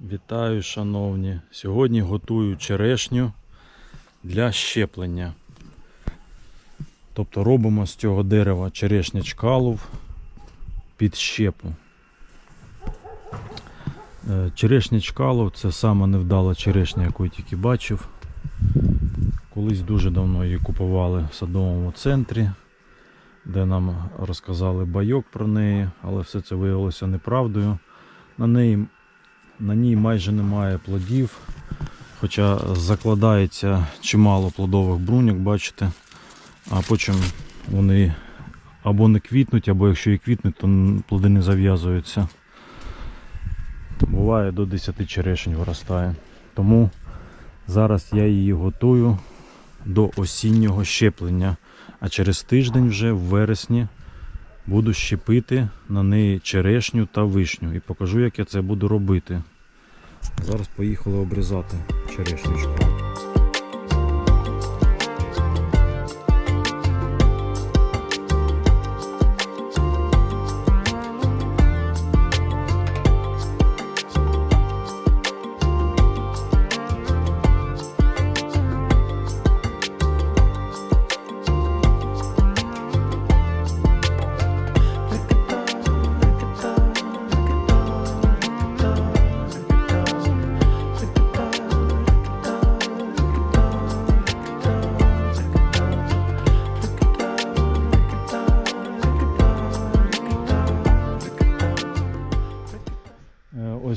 Вітаю, шановні. Сьогодні готую черешню для щеплення. Тобто робимо з цього дерева черешня чкалов під щепу. Е, Черешня чкалов це сама невдала черешня, яку я тільки бачив. Колись дуже давно її купували в садовому центрі, де нам розказали байок про неї, але все це виявилося неправдою. На неї на ній майже немає плодів, хоча закладається чимало плодових бруньок, бачите, а потім вони або не квітнуть, або якщо і квітнуть, то плоди не зав'язуються. Буває до 10 черешень виростає. Тому зараз я її готую до осіннього щеплення, а через тиждень вже в вересні буду щепити на неї черешню та вишню і покажу, як я це буду робити. Зараз поїхали обрізати черешнючку.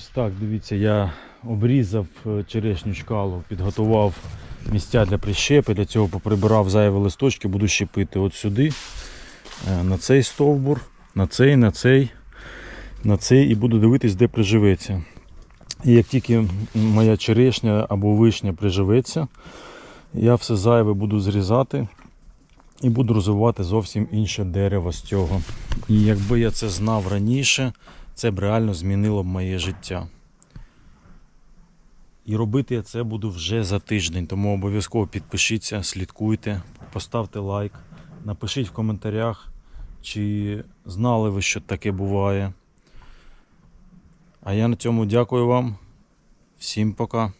Ось так, дивіться, я обрізав е, черешню шкалу, підготував місця для прищепи, для цього поприбирав зайві листочки, буду щепити от сюди, е, на цей стовбур, на цей, на цей, на цей і буду дивитись, де приживеться. І як тільки моя черешня або вишня приживеться, я все зайве буду зрізати і буду розвивати зовсім інше дерево з цього. І якби я це знав раніше, це б реально змінило б моє життя. І робити я це буду вже за тиждень, тому обов'язково підпишіться, слідкуйте, поставте лайк, напишіть в коментарях, чи знали ви, що таке буває. А я на цьому дякую вам. Всім пока.